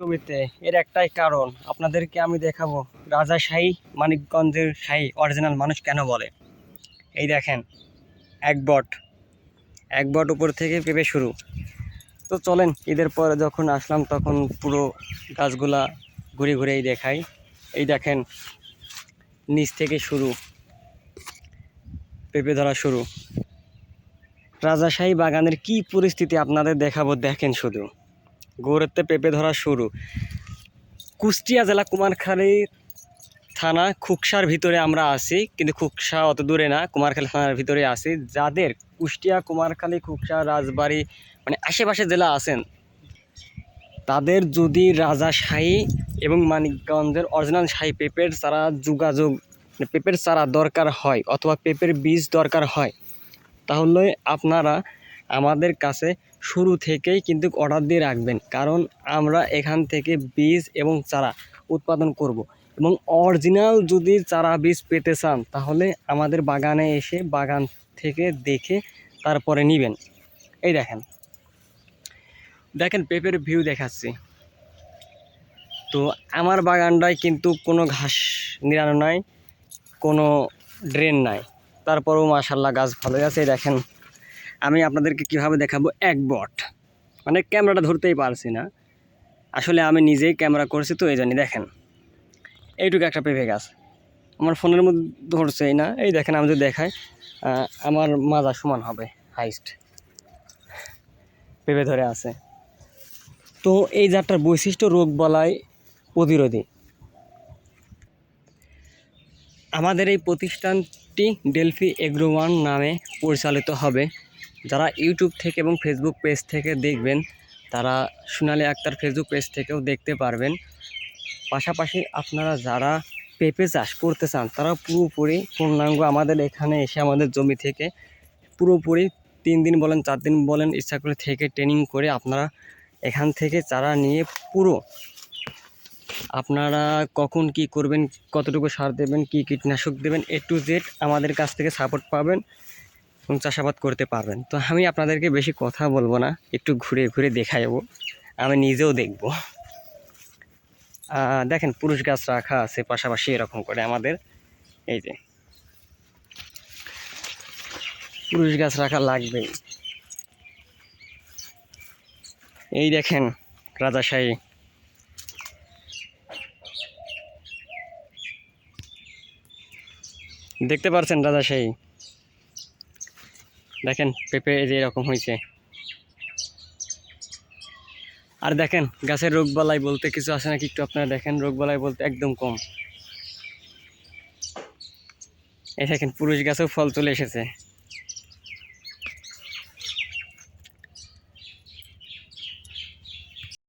ছবিতে এর একটাই কারণ, আপনাদেরকে আমি দেখাবো রাজাশাহী মানিকগঞ্জের শাহী অরিজিনাল মানুষ কেন বলে। এই দেখেন, এক বট এক বট উপর থেকে পেঁপে শুরু। তো চলেন, ঈদের পরে যখন আসলাম তখন পুরো গাছগুলা ঘুরে ঘুরেই দেখাই। এই দেখেন, নিচ থেকে শুরু, পেঁপে ধরা শুরু। রাজাশাহী বাগানের কি পরিস্থিতি আপনাদের দেখাবো, দেখেন শুধু। গৌরত্বে পেঁপে ধরা শুরু। কুষ্টিয়া জেলা কুমারখালী থানা খুকসার ভিতরে আমরা আছি, কিন্তু খুকসা অত দূরে না, কুমারখালী থানার ভিতরে আছি। যাদের কুষ্টিয়া, কুমারখালী, খুকসা, রাজবাড়ি মানে আশেপাশে জেলা আছেন, তাদের যদি রাজা রাজাশাহী এবং মানিকগঞ্জের অরিজিনাল শাহী পেঁপের চারা যোগাযোগ মানে পেঁপের চারা দরকার হয় অথবা পেঁপের বীজ দরকার হয়, তাহলে আপনারা আমাদের কাছে শুরু থেকেই কিন্তু অর্ডার দিয়ে রাখবেন। কারণ আমরা এখান থেকে বীজ এবং চারা উৎপাদন করব। এবং অরিজিনাল যদি চারা বীজ পেতে চান, তাহলে আমাদের বাগানে এসে বাগান থেকে দেখে তারপরে নেবেন। এই দেখেন। দেখেন, পেঁপের ভিউ দেখাচ্ছি। তো আমার বাগানটায় কিন্তু কোনো ঘাস নিরানো নাই, কোনো ড্রেন নাই। তারপরেও মাশাল্লাহ গাছ ভালোই আছে। দেখেন আমি আপনাদেরকে কীভাবে দেখাবো? এক বট। মানে ক্যামেরাটা ধরতেই পারছি না। আসলে আমি নিজেই ক্যামেরা করছি তো, এই জানি দেখেন। এইটুকু একটা পেঁপে গাছ আমার ফোনের মধ্যে ধরছেই না। এই দেখেন, আমি যদি দেখাই আমার মাজা সমান হবে হাইস্ট পেঁপে ধরে আছে। তো এই জাতটার বৈশিষ্ট্য রোগ বলায় প্রতিরোধী। আমাদের এই প্রতিষ্ঠানটি ডেলফি এগ্রো ওয়ান নামে পরিচালিত হবে। যারা ইউটিউব থেকে এবং ফেসবুক পেজ থেকে দেখবেন, তারা সোনালী আক্তার ফেসবুক পেজ থেকেও দেখতে পারবেন। পাশাপাশি আপনারা যারা পেঁপে চাষ করতে চান, তারা পুরোপুরি পূর্ণাঙ্গ আমাদের এখানে এসে আমাদের জমি থেকে পুরোপুরি তিন দিন বলেন, চার দিন বলেন, ইচ্ছা করে থেকে ট্রেনিং করে আপনারা এখান থেকে চারা নিয়ে পুরো আপনারা কখন কি করবেন, কতটুকু সার দেবেন, কি কীটনাশক দেবেন এ টু জেড আমাদের কাছ থেকে সাপোর্ট পাবেন। এবং চাষাবাদ করতে পারবেন। তো আমি আপনাদেরকে বেশি কথা বলব না, একটু ঘুরে ঘুরে দেখাবো আমি নিজেও দেখব। দেখেন পুরুষ গাছ রাখা আছে, পাশাপাশি এরকম করে আমাদের, এই যে। পুরুষ গাছ রাখা লাগবেই। এই দেখেন রাজাশাহী। দেখতে পারছেন রাজাশাহী? দেখেন, পেঁপে এই যে এরকম হয়েছে। আর দেখেন, গাছের রোগ বালাই বলতে কিছু আছে নাকি একটু আপনারা দেখেন রোগ বালাই বলতে একদম কম। এ দেখেন, পুরুষ গাছেও ফল চলে এসেছে।